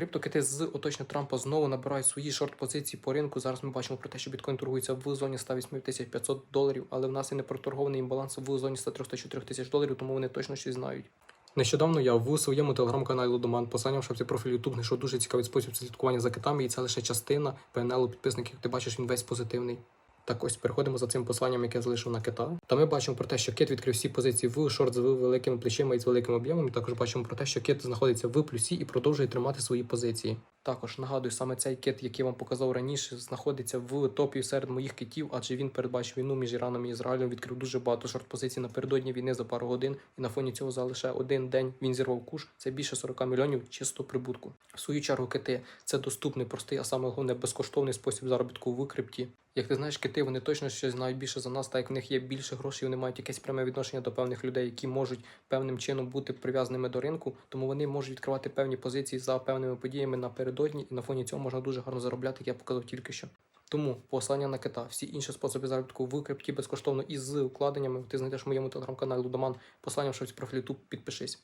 Криптокити з оточення Трампа знову набирають свої шорт-позиції по ринку. Зараз ми бачимо про те, що біткоін торгується в зоні 108 500 доларів, але в нас і не проторгований імбаланс в зоні 103-104 тисяч доларів, тому вони точно щось знають. Нещодавно я в своєму телеграм-каналі Лудоман посадняв, що цей профіль YouTube знайшов дуже цікавий спосіб слідкування за китами, і це лише частина ПНЛ підписників. Ти бачиш, він весь позитивний. Так ось переходимо за цим посланням, яке залишив на кита. Та ми бачимо про те, що кит відкрив всі позиції в шорт з великими плечима і з великим об'ємом. Також бачимо про те, що кит знаходиться в плюсі і продовжує тримати свої позиції. Також нагадую, саме цей кит, який я вам показав раніше, знаходиться в топі серед моїх китів, адже він передбачив війну між Іраном і Ізраїлем, відкрив дуже багато шорт-позицій напередодні війни за пару годин, і на фоні цього за лише один день він зірвав куш. Це більше 40 мільйонів чисто прибутку. В свою чергу кити це доступний, простий, а саме головне безкоштовний спосіб заробітку в крипті. Як ти знаєш, кити вони точно щось знають більше за нас, так як в них є більше грошей, вони мають якесь пряме відношення до певних людей, які можуть певним чином бути прив'язаними до ринку, тому вони можуть відкривати певні позиції за певними подіями напередодні, і на фоні цього можна дуже гарно заробляти, як я показав тільки що. Тому послання на кита, всі інші способи заробітку в безкоштовно і з укладеннями ти знайдеш в моєму телеграм-каналі Лудоман. Послання в шапці профілі YouTube, підпишись.